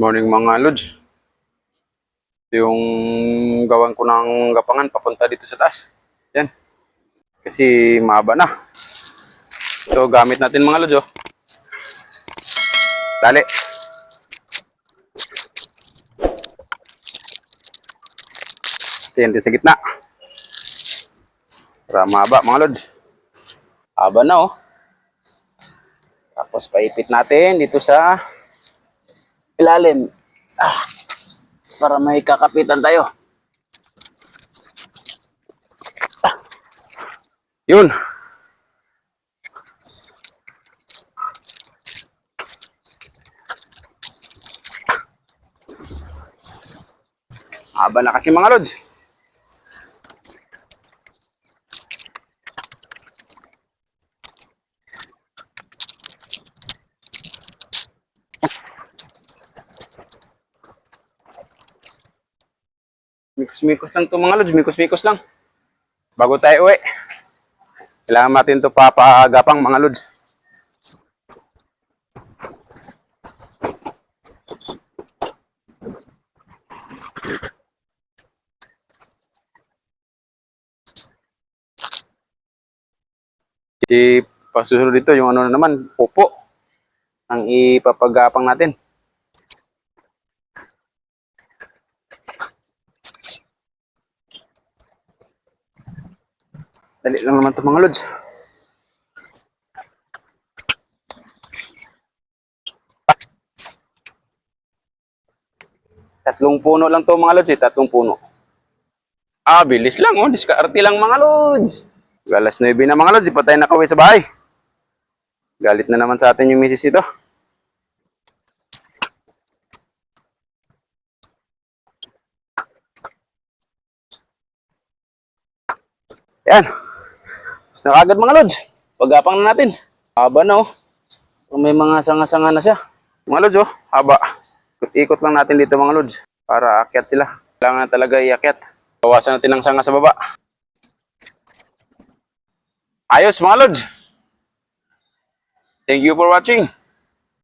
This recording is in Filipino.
Morning mga lods. Yung gawan ko ng gapangan papunta dito sa taas. Yan. Kasi mahaba na. Ito gamit natin mga lods oh. Dali. Yan, sa gitna. Para mahaba mga lods. Haba na oh. Tapos paipit natin dito sa ilalim. Ah, para may kakapitan tayo. Ah. Yun. Haba na kasi mga lods. Mikos-mikos lang to mga lods, mikos-mikos lang. Bago tayo uwi. Kailangan natin to papagapang mga lods. Si pasusunod dito, yung ano na naman, upo ang ipapagapang natin. Dali lang naman to mga lods. Tatlong puno lang to mga lods eh, tatlong puno. Ah, bilis lang oh, diskarte lang mga lods. Alas 9 na mga lods, di pa tayo nakauwi sa bahay. Galit na naman sa atin yung misis nito. Yan. Tapos na kagad mga lods. Pagapang na natin. Haba na oh. May mga sanga-sanga na siya. Mga lods oh, haba. Ikot-ikot lang natin dito mga lods. Para akyat sila. Kailangan talaga iakyat. Bawasan natin ang sanga sa baba. Ayos mga lods. Thank you for watching.